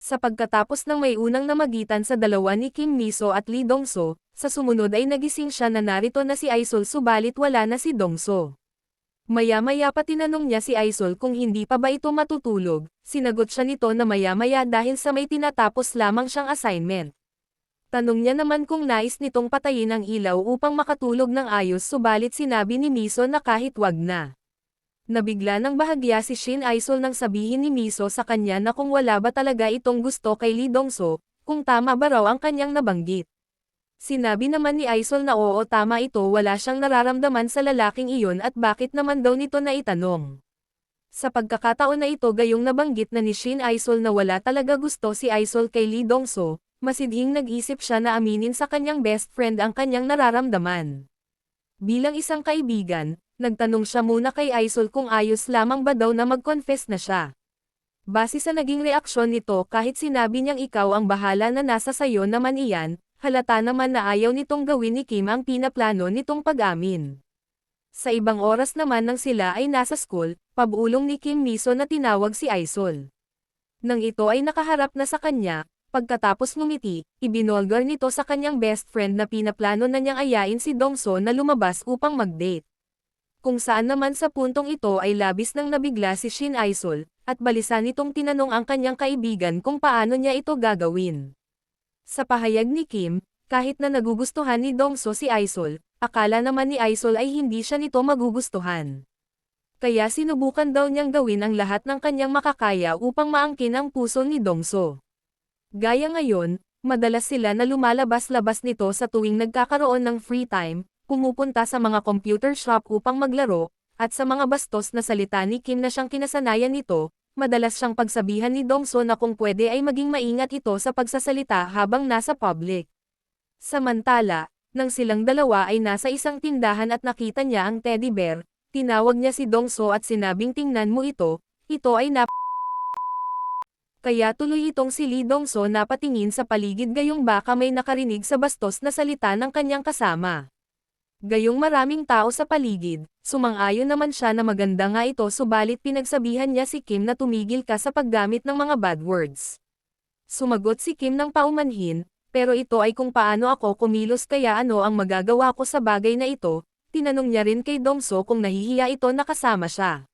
Sa pagkatapos ng may unang namagitan sa dalawa ni Kim Miso at Lee Dongso, sa sumunod ay nagising siya na narito na si Aisol subalit wala na si Dongso. Maya-maya pa tinanong niya si Aisol kung hindi pa ba ito matutulog, sinagot siya nito na maya-maya dahil sa may tinatapos lamang siyang assignment. Tanong niya naman kung nais nitong patayin ang ilaw upang makatulog ng ayos subalit sinabi ni Miso na kahit wag na. Nabigla ng bahagya si Shin Aisol nang sabihin ni Miso sa kanya na kung wala ba talaga itong gusto kay Lee Dongso, kung tama ba raw ang kanyang nabanggit. Sinabi naman ni Aisol na oo tama ito wala siyang nararamdaman sa lalaking iyon at bakit naman daw nito na itanong. Sa pagkakataon na ito gayong nabanggit na ni Shin Aisol na wala talaga gusto si Aisol kay Lee Dongso, masidhing nag-isip siya na aminin sa kanyang best friend ang kanyang nararamdaman. Bilang isang kaibigan, nagtanong siya muna kay Aisol kung ayos lamang ba daw na mag-confess na siya. Base sa naging reaksyon nito kahit sinabi niyang ikaw ang bahala na nasa sayo naman iyan, halata naman na ayaw nitong gawin ni Kim ang pinaplano nitong pag-amin. Sa ibang oras naman nang sila ay nasa school, pabulong ni Kim Miso na tinawag si Aisol. Nang ito ay nakaharap na sa kanya, pagkatapos ngumiti, ibinolgar nito sa kanyang best friend na pinaplano na niyang ayain si Dongso na lumabas upang mag-date. Kung saan naman sa puntong ito ay labis nang nabigla si Shin Aisol, at balisa nitong tinanong ang kanyang kaibigan kung paano niya ito gagawin. Sa pahayag ni Kim, kahit na nagugustuhan ni Dongso si Aisol, akala naman ni Aisol ay hindi siya nito magugustuhan. Kaya sinubukan daw niyang gawin ang lahat ng kanyang makakaya upang maangkin ang puso ni Dongso. Gaya ngayon, madalas sila na lumalabas-labas nito sa tuwing nagkakaroon ng free time, pumupunta sa mga computer shop upang maglaro, at sa mga bastos na salita ni Kim na siyang kinasanayan nito, madalas siyang pagsabihan ni Dongso na kung pwede ay maging maingat ito sa pagsasalita habang nasa public. Samantala, nang silang dalawa ay nasa isang tindahan at nakita niya ang teddy bear, tinawag niya si Dongso at sinabing tingnan mo ito, ito ay nap kaya tuloy itong si Lee Dongso napatingin sa paligid gayong baka may nakarinig sa bastos na salita ng kanyang kasama. Gayong maraming tao sa paligid, sumang-ayon naman siya na maganda nga ito subalit pinagsabihan niya si Kim na tumigil ka sa paggamit ng mga bad words. Sumagot si Kim ng paumanhin, pero ito ay kung paano ako kumilos kaya ano ang magagawa ko sa bagay na ito, tinanong niya rin kay Dongso kung nahihiya ito na kasama siya.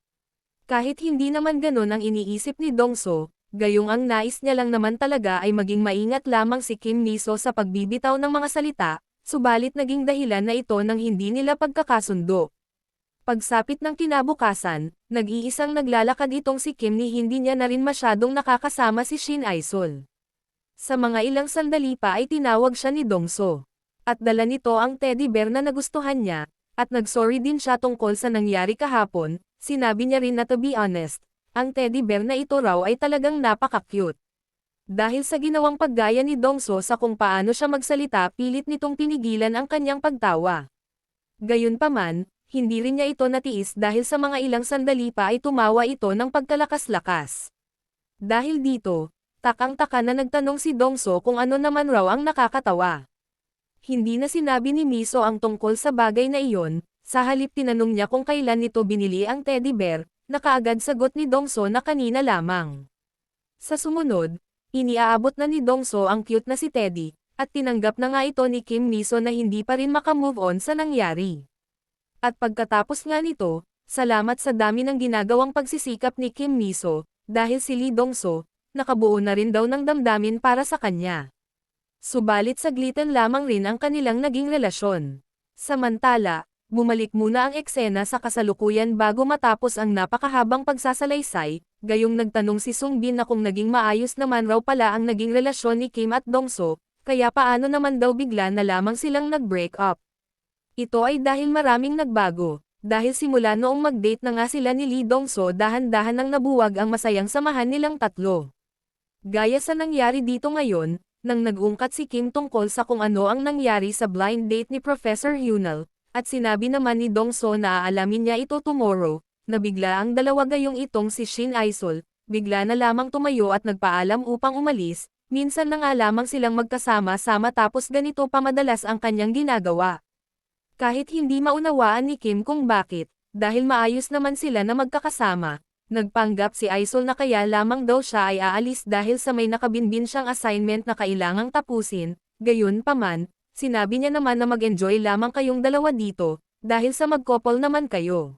Kahit hindi naman ganon ang iniisip ni Dongso, gayong ang nais niya lang naman talaga ay maging maingat lamang si Kim Miso sa pagbibitaw ng mga salita, subalit naging dahilan na ito ng hindi nila pagkakasundo. Pagsapit ng kinabukasan, nag-iisang naglalakad itong si Kim ni hindi niya na rin masyadong nakakasama si Shin Aisol. Sa mga ilang sandali pa ay tinawag siya ni Dongso. At dala nito ang teddy bear na nagustuhan niya, at nagsorry din siya tungkol sa nangyari kahapon, sinabi niya rin na to be honest, ang teddy bear na ito raw ay talagang napaka-cute. Dahil sa ginawang paggaya ni Dongso sa kung paano siya magsalita pilit nitong pinigilan ang kanyang pagtawa. Gayunpaman, hindi rin niya ito natiis dahil sa mga ilang sandali pa ay tumawa ito ng pagkalakas-lakas. Dahil dito, takang-taka na nagtanong si Dongso kung ano naman raw ang nakakatawa. Hindi na sinabi ni Miso ang tungkol sa bagay na iyon, sa halip tinanong niya kung kailan nito binili ang teddy bear, na kaagad sagot ni Dongso na kanina lamang. Sa sumunod, Iniaabot na ni Dongso ang cute na si Teddy, at tinanggap na nga ito ni Kim Miso na hindi pa rin makamove on sa nangyari. At pagkatapos nga nito, salamat sa dami ng ginagawang pagsisikap ni Kim Miso, dahil si Lee Dongso, nakabuo na rin daw ng damdamin para sa kanya. Subalit saglitan lamang rin ang kanilang naging relasyon. Samantala, Bumalik muna ang eksena sa kasalukuyan bago matapos ang napakahabang pagsasalaysay, gayong nagtanong si Sung Bin na kung naging maayos naman raw pala ang naging relasyon ni Kim at Dongso, kaya paano naman daw bigla na lamang silang nag-break up. Ito ay dahil maraming nagbago, dahil simula noong mag-date na nga sila ni Lee Dongso dahan-dahan nang nabuwag ang masayang samahan nilang tatlo. Gaya sa nangyari dito ngayon, nang nag-ungkat si Kim tungkol sa kung ano ang nangyari sa blind date ni Professor Hunal, at sinabi naman ni Dong So na aalamin niya ito tomorrow, na bigla ang dalawa gayong itong si Shin Aisol, bigla na lamang tumayo at nagpaalam upang umalis, minsan na nga lamang silang magkasama-sama tapos ganito pa madalas ang kanyang ginagawa. Kahit hindi maunawaan ni Kim kung bakit, dahil maayos naman sila na magkakasama, Nagpanggap si Aisol na kaya lamang daw siya ay aalis dahil sa may nakabinbin siyang assignment na kailangang tapusin, gayon paman, sinabi niya naman na mag-enjoy lamang kayong dalawa dito, dahil sa magkopol naman kayo.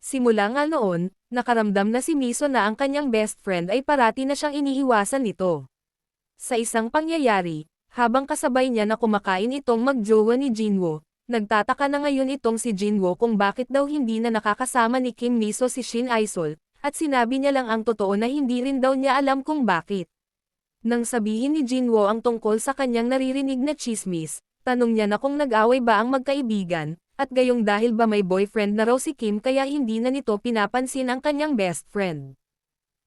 Simula nga noon, nakaramdam na si Miso na ang kanyang best friend ay parati na siyang iniiwasan nito. Sa isang pangyayari, habang kasabay niya na kumakain itong magjowa ni Jinwo, nagtataka na ngayon itong si Jinwo kung bakit daw hindi na nakakasama ni Kim Miso si Shin Aisol, at sinabi niya lang ang totoo na hindi rin daw niya alam kung bakit. Nang sabihin ni Jinwo ang tungkol sa kanyang naririnig na chismis, tanong niya na kung nag-away ba ang magkaibigan, at gayong dahil ba may boyfriend na raw si Kim kaya hindi na nito pinapansin ang kanyang best friend.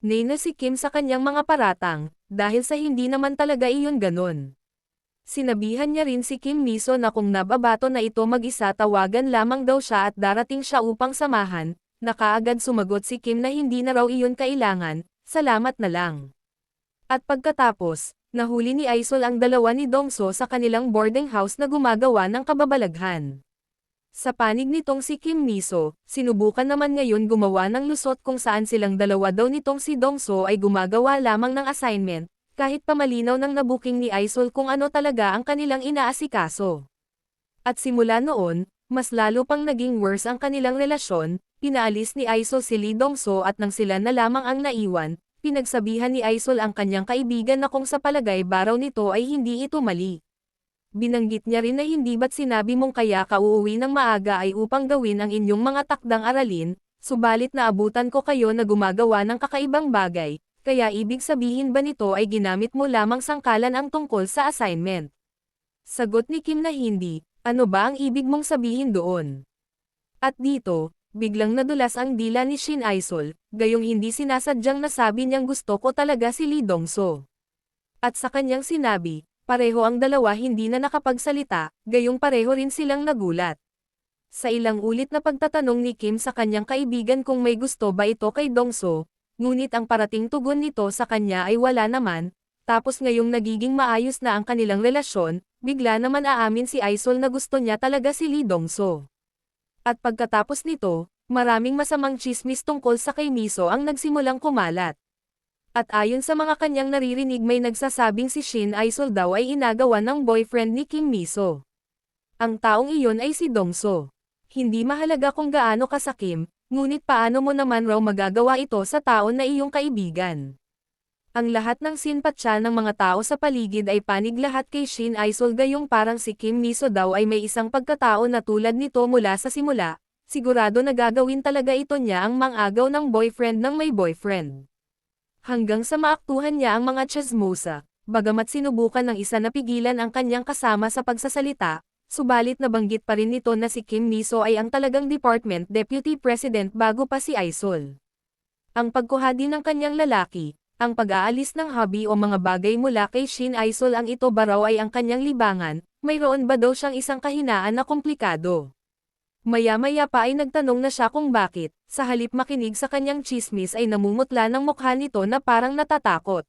Nay na si Kim sa kanyang mga paratang, dahil sa hindi naman talaga iyon ganon. Sinabihan niya rin si Kim Miso na kung nababato na ito mag-isa tawagan lamang daw siya at darating siya upang samahan, nakaagad sumagot si Kim na hindi na raw iyon kailangan, salamat na lang. At pagkatapos, nahuli ni Aisol ang dalawa ni Dongso sa kanilang boarding house na gumagawa ng kababalaghan. Sa panig nitong si Kim Miso, sinubukan naman ngayon gumawa ng lusot kung saan silang dalawa daw nitong si Dongso ay gumagawa lamang ng assignment, kahit pamalinaw ng nabuking ni Aisol kung ano talaga ang kanilang inaasikaso. At simula noon, mas lalo pang naging worse ang kanilang relasyon, pinaalis ni Aisol si Lee Dongso at nang sila na lamang ang naiwan, pinagsabihan ni Aisol ang kanyang kaibigan na kung sa palagay baraw nito ay hindi ito mali. Binanggit niya rin na hindi ba't sinabi mong kaya ka uuwi ng maaga ay upang gawin ang inyong mga takdang aralin, subalit naabutan ko kayo na gumagawa ng kakaibang bagay, kaya ibig sabihin ba nito ay ginamit mo lamang sangkalan ang tungkol sa assignment? Sagot ni Kim na hindi, ano ba ang ibig mong sabihin doon? At dito, biglang nadulas ang dila ni Shin Aisol, gayong hindi sinasadyang nasabi niyang gusto ko talaga si Lee Dongso. At sa kanyang sinabi, pareho ang dalawa hindi na nakapagsalita, gayong pareho rin silang nagulat. Sa ilang ulit na pagtatanong ni Kim sa kanyang kaibigan kung may gusto ba ito kay Dongso, ngunit ang parating tugon nito sa kanya ay wala naman, tapos ngayong nagiging maayos na ang kanilang relasyon, bigla naman aamin si Aisol na gusto niya talaga si Lee Dongso. At pagkatapos nito, maraming masamang chismis tungkol sa kay Miso ang nagsimulang kumalat. At ayon sa mga kanyang naririnig may nagsasabing si Shin Aisol daw ay inagawa ng boyfriend ni Kim Miso. Ang taong iyon ay si Dongso. Hindi mahalaga kung gaano ka sa Kim, ngunit paano mo naman raw magagawa ito sa taon na iyong kaibigan. Ang lahat ng sinpatsa ng mga tao sa paligid ay panig lahat kay Shin Aisol gayong parang si Kim Miso daw ay may isang pagkatao na tulad nito mula sa simula, sigurado na gagawin talaga ito niya ang mangagaw ng boyfriend ng may boyfriend. Hanggang sa maaktuhan niya ang mga chismosa, bagamat sinubukan ng isa na pigilan ang kanyang kasama sa pagsasalita, subalit nabanggit pa rin nito na si Kim Miso ay ang talagang department deputy president bago pa si Aisol. Ang pagkuha din ng kanyang lalaki, ang pag-aalis ng hobby o mga bagay mula kay Shin Aisol ang ito ba raw ay ang kanyang libangan, mayroon ba daw siyang isang kahinaan na komplikado. Maya-maya pa ay nagtanong na siya kung bakit, sa halip makinig sa kanyang chismis ay namumutla ng mukha nito na parang natatakot.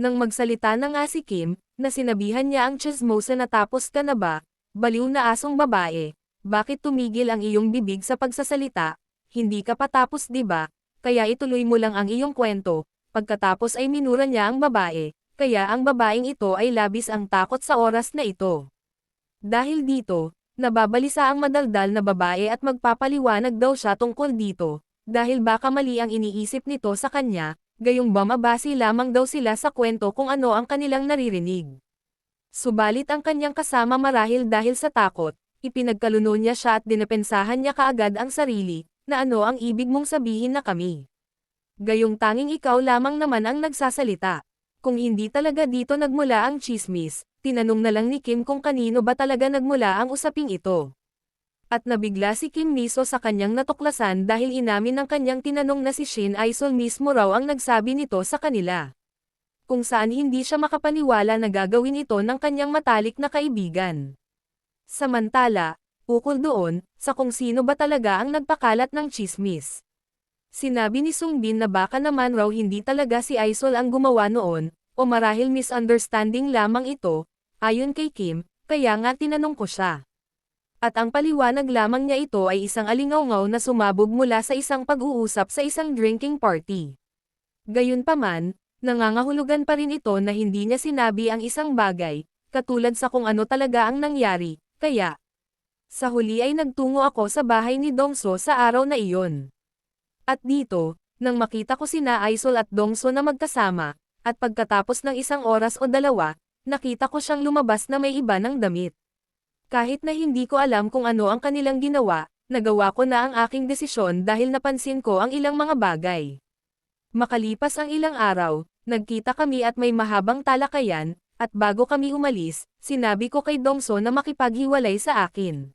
Nang magsalita na nga si Kim, na sinabihan niya ang chismosa na tapos ka na ba, baliw na asong babae, bakit tumigil ang iyong bibig sa pagsasalita, hindi ka pa tapos di ba, kaya ituloy mo lang ang iyong kwento, pagkatapos ay minura niya ang babae, kaya ang babaeng ito ay labis ang takot sa oras na ito. Dahil dito, Nababalisa ang madaldal na babae at magpapaliwanag daw siya tungkol dito, dahil baka mali ang iniisip nito sa kanya, gayong ba mabasi lamang daw sila sa kwento kung ano ang kanilang naririnig. Subalit ang kanyang kasama marahil dahil sa takot, ipinagkaluno niya siya at dinapensahan niya kaagad ang sarili, na ano ang ibig mong sabihin na kami. Gayong tanging ikaw lamang naman ang nagsasalita. Kung hindi talaga dito nagmula ang chismis, tinanong na lang ni Kim kung kanino ba talaga nagmula ang usaping ito. At nabigla si Kim Miso sa kanyang natuklasan dahil inamin ng kanyang tinanong na si Shin Aisol mismo raw ang nagsabi nito sa kanila. Kung saan hindi siya makapaniwala na gagawin ito ng kanyang matalik na kaibigan. Samantala, ukol doon, sa kung sino ba talaga ang nagpakalat ng chismis. Sinabi ni Sung Bin na baka naman raw hindi talaga si Aisol ang gumawa noon, o marahil misunderstanding lamang ito, ayon kay Kim, kaya nga tinanong ko siya. At ang paliwanag lamang niya ito ay isang alingawngaw na sumabog mula sa isang pag-uusap sa isang drinking party. Gayunpaman, nangangahulugan pa rin ito na hindi niya sinabi ang isang bagay, katulad sa kung ano talaga ang nangyari, kaya. Sa huli ay nagtungo ako sa bahay ni Dongso sa araw na iyon. At dito, nang makita ko sina Aisol at Dongso na magkasama, at pagkatapos ng isang oras o dalawa, nakita ko siyang lumabas na may iba ng damit. Kahit na hindi ko alam kung ano ang kanilang ginawa, nagawa ko na ang aking desisyon dahil napansin ko ang ilang mga bagay. Makalipas ang ilang araw, nagkita kami at may mahabang talakayan, at bago kami umalis, sinabi ko kay Dongso na makipaghiwalay sa akin.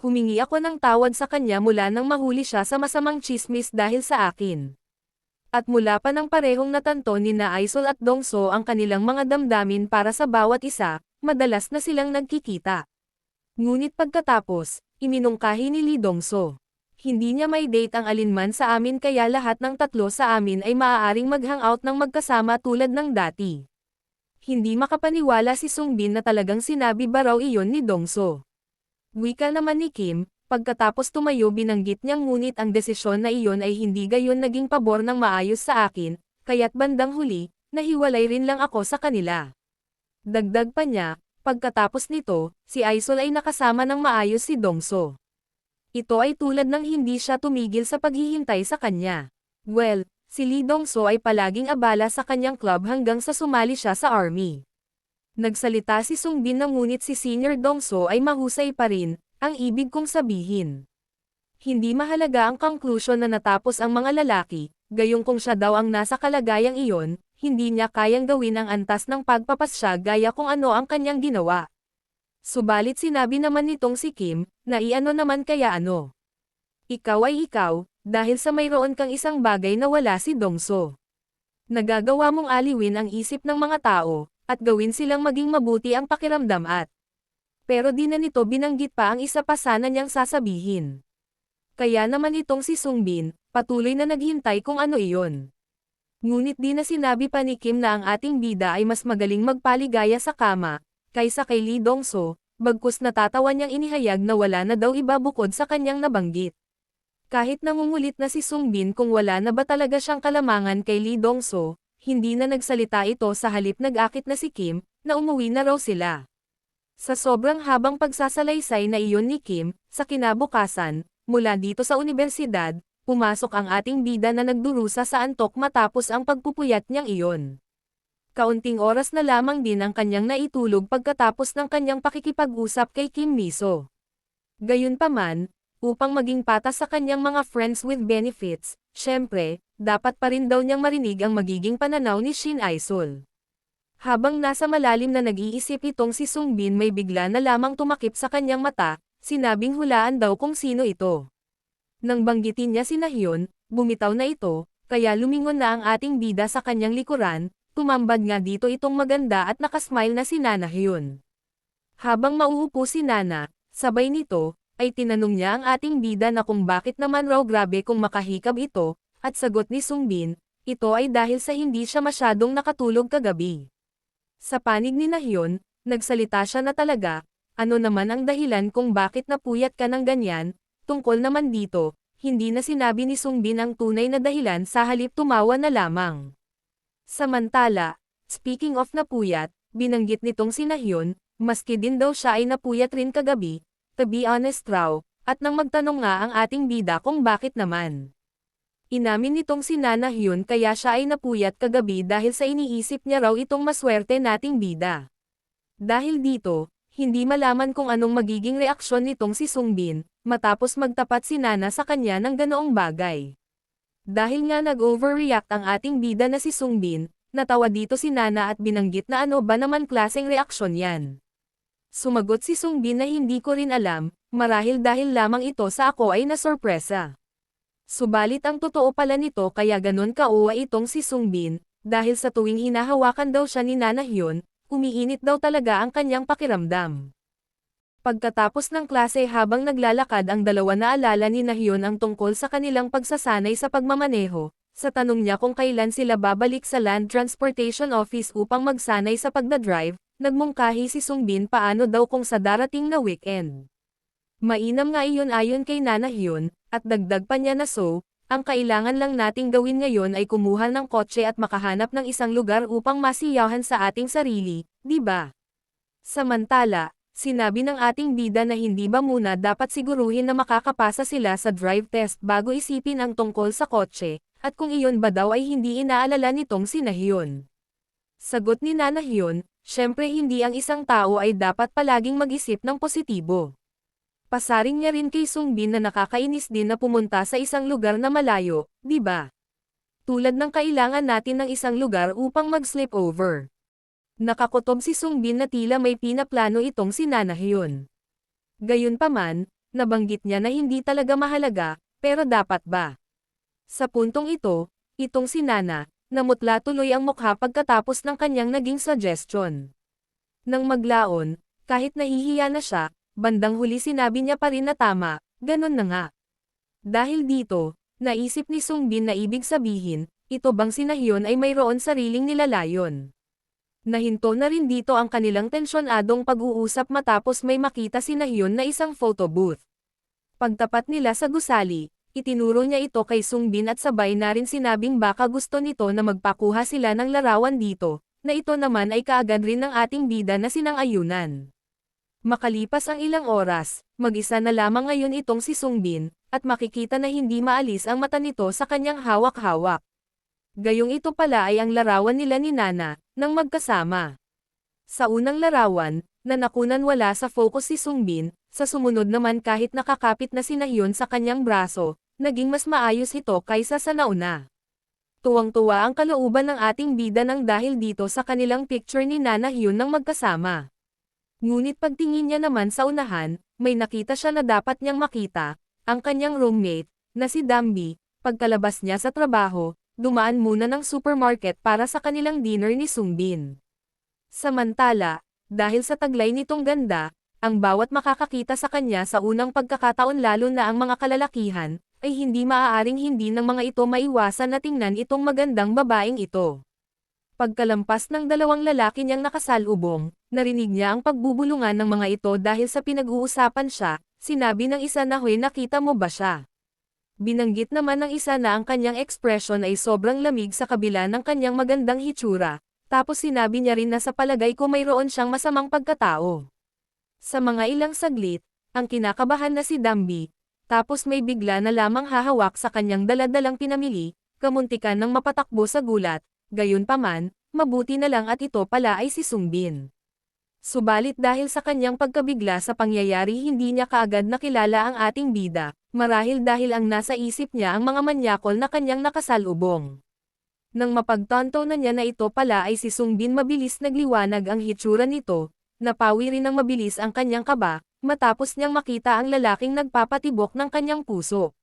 Humingi ako ng tawad sa kanya mula nang mahuli siya sa masamang chismis dahil sa akin. At mula pa ng parehong natanto ni na Aisol at Dongso ang kanilang mga damdamin para sa bawat isa, madalas na silang nagkikita. Ngunit pagkatapos, iminungkahi ni Lee Dongso. Hindi niya may date ang alinman sa amin kaya lahat ng tatlo sa amin ay maaaring mag-hangout ng magkasama tulad ng dati. Hindi makapaniwala si Sungbin na talagang sinabi ba raw iyon ni Dongso. Wika naman ni Kim, pagkatapos tumayo binanggit niyang ngunit ang desisyon na iyon ay hindi gayon naging pabor ng maayos sa akin, kaya't bandang huli, nahiwalay rin lang ako sa kanila. Dagdag pa niya, Pagkatapos nito, si Aisol ay nakasama ng maayos si Dongso. Ito ay tulad ng hindi siya tumigil sa paghihintay sa kanya. Well, si Lee Dongso ay palaging abala sa kanyang club hanggang sa sumali siya sa army. Nagsalita si Sung Bin na ngunit si Senior Dongso ay mahusay pa rin, ang ibig kong sabihin. Hindi mahalaga ang conclusion na natapos ang mga lalaki, gayong kung siya daw ang nasa kalagayang iyon, hindi niya kayang gawin ang antas ng pagpapasya gaya kung ano ang kanyang ginawa. Subalit sinabi naman nitong si Kim, na iano naman kaya ano. Ikaw ay ikaw, dahil sa mayroon kang isang bagay na wala si Dongso. Nagagawa mong aliwin ang isip ng mga tao, at gawin silang maging mabuti ang pakiramdam at. Pero di na nito binanggit pa ang isa pa sana niyang sasabihin. Kaya naman itong si Sungbin, patuloy na naghintay kung ano iyon. Ngunit di na sinabi pa ni Kim na ang ating bida ay mas magaling magpaligaya sa kama, kaysa kay Lee Dongso, bagkus natatawa niyang inihayag na wala na daw iba bukod sa kanyang nabanggit. Kahit nangungulit na si Sung Bin kung wala na ba talaga siyang kalamangan kay Lee Dongso, hindi na nagsalita ito sa halip nag-akit na si Kim, na umuwi na raw sila. Sa sobrang habang pagsasalaysay na iyon ni Kim, sa kinabukasan, mula dito sa universidad, pumasok ang ating bida na nagdurusa sa antok matapos ang pagpupuyat niyang iyon. Kaunting oras na lamang din ang kanyang naitulog pagkatapos ng kanyang pakikipag-usap kay Kim Miso. Gayunpaman, upang maging patas sa kanyang mga friends with benefits, syempre, dapat pa rin daw niyang marinig ang magiging pananaw ni Shin Aisol. Habang nasa malalim na nag-iisip itong si Sung Bin may bigla na lamang tumakip sa kanyang mata, sinabing hulaan daw kung sino ito. Nang banggitin niya si Nahyon, bumitaw na ito, kaya lumingon na ang ating bida sa kanyang likuran, tumambad nga dito itong maganda at nakasmile na si Nana Hyun. Habang mauupo si Nana, sabay nito, ay tinanong niya ang ating bida na kung bakit naman raw grabe kung makahikab ito, at sagot ni Sungbin, ito ay dahil sa hindi siya masyadong nakatulog kagabi. Sa panig ni Nahyon, nagsalita siya na talaga, ano naman ang dahilan kung bakit napuyat ka ng ganyan, Tungkol naman dito, hindi na sinabi ni Sungbin ang tunay na dahilan sa halip tumawa na lamang. Samantala, speaking of napuyat, binanggit nitong si Nahyon, maski din daw siya ay napuyat rin kagabi, to be honest raw, at nang magtanong nga ang ating bida kung bakit naman. Inamin nitong si Nana Hyun kaya siya ay napuyat kagabi dahil sa iniisip niya raw itong maswerte nating bida. Dahil dito, hindi malaman kung anong magiging reaksyon nitong si Sungbin, matapos magtapat si Nana sa kanya ng ganoong bagay. Dahil nga nag-overreact ang ating bida na si Sungbin, natawa dito si Nana at binanggit na ano ba naman klaseng reaksyon yan. Sumagot si Sungbin na hindi ko rin alam, marahil dahil lamang ito sa ako ay nasorpresa. Subalit ang totoo pala nito kaya ganon kauwa itong si Sungbin, dahil sa tuwing hinahawakan daw siya ni Nana Hyun, umiinit daw talaga ang kanyang pakiramdam. Pagkatapos ng klase habang naglalakad ang dalawa na alala ni Nahyon ang tungkol sa kanilang pagsasanay sa pagmamaneho, sa tanong niya kung kailan sila babalik sa Land Transportation Office upang magsanay sa pagdadrive, nagmungkahi si Sungbin paano daw kung sa darating na weekend. Mainam nga iyon ayon kay Nana Hyun, at dagdag pa niya na so, ang kailangan lang nating gawin ngayon ay kumuha ng kotse at makahanap ng isang lugar upang masiyahan sa ating sarili, di ba? Samantala, sinabi ng ating bida na hindi ba muna dapat siguruhin na makakapasa sila sa drive test bago isipin ang tungkol sa kotse, at kung iyon ba daw ay hindi inaalala nitong si Nahyun. Sagot ni Nana Hyun, syempre hindi ang isang tao ay dapat palaging mag-isip ng positibo. Pasaring niya rin kay Sungbin na nakakainis din na pumunta sa isang lugar na malayo, di ba? Tulad ng kailangan natin ng isang lugar upang mag-sleep over. Nakakutob si Sungbin na tila may pinaplano itong si Nana Hyun. Gayunpaman, nabanggit niya na hindi talaga mahalaga, pero dapat ba? Sa puntong ito, itong si Nana, namutla tuloy ang mukha pagkatapos ng kanyang naging suggestion. Nang maglaon, kahit nahihiya na siya, bandang huli sinabi niya pa rin na tama, ganun na nga. Dahil dito, naisip ni Sungbin na ibig sabihin, ito bang si Nahyun ay mayroon sariling nilalayon. Nahinto na rin dito ang kanilang tensyonadong pag-uusap matapos may makita si Nahyun na isang photo booth. Pagtapat nila sa gusali, itinuro niya ito kay Sungbin at sabay na rin sinabing baka gusto nito na magpakuha sila ng larawan dito, na ito naman ay kaagad rin ng ating bida na sinang ayunan. Makalipas ang ilang oras, mag-isa na lamang ngayon itong si Sungbin, at makikita na hindi maalis ang mata nito sa kanyang hawak-hawak. Gayong ito pala ay ang larawan nila ni Nana, nang magkasama. Sa unang larawan, na nakunan wala sa focus si Sungbin, sa sumunod naman kahit nakakapit na si Nahyun sa kanyang braso, naging mas maayos ito kaysa sa nauna. Tuwang-tuwa ang kalooban ng ating bida nang dahil dito sa kanilang picture ni Nana Hyun nang magkasama. Ngunit pagtingin niya naman sa unahan, may nakita siya na dapat niyang makita, ang kanyang roommate, na si Dambi, pagkalabas niya sa trabaho, dumaan muna ng supermarket para sa kanilang dinner ni Sungbin. Samantala, dahil sa taglay nitong ganda, ang bawat makakakita sa kanya sa unang pagkakataon lalo na ang mga kalalakihan, ay hindi maaaring hindi ng mga ito maiwasan na tingnan itong magandang babaeng ito. Pagkalampas ng dalawang lalaki niyang nakasalubong, narinig niya ang pagbubulungan ng mga ito dahil sa pinag-uusapan siya, sinabi ng isa na huy nakita mo ba siya? Binanggit naman ng isa na ang kanyang ekspresyon ay sobrang lamig sa kabila ng kanyang magandang hitsura, tapos sinabi niya rin na sa palagay ko mayroon siyang masamang pagkatao. Sa mga ilang saglit, ang kinakabahan na si Dambi, tapos may bigla na lamang hahawak sa kanyang daladalang pinamili, kamuntikan ng mapatakbo sa gulat, Gayunpaman, mabuti na lang at ito pala ay si Sungbin. Subalit dahil sa kanyang pagkabigla sa pangyayari hindi niya kaagad nakilala ang ating bida, marahil dahil ang nasa isip niya ang mga manyakol na kanyang nakasalubong. Nang mapagtanto na niya na ito pala ay si Sungbin mabilis nagliwanag ang hitsura nito, napawi rin ng mabilis ang kanyang kaba, matapos niyang makita ang lalaking nagpapatibok ng kanyang puso.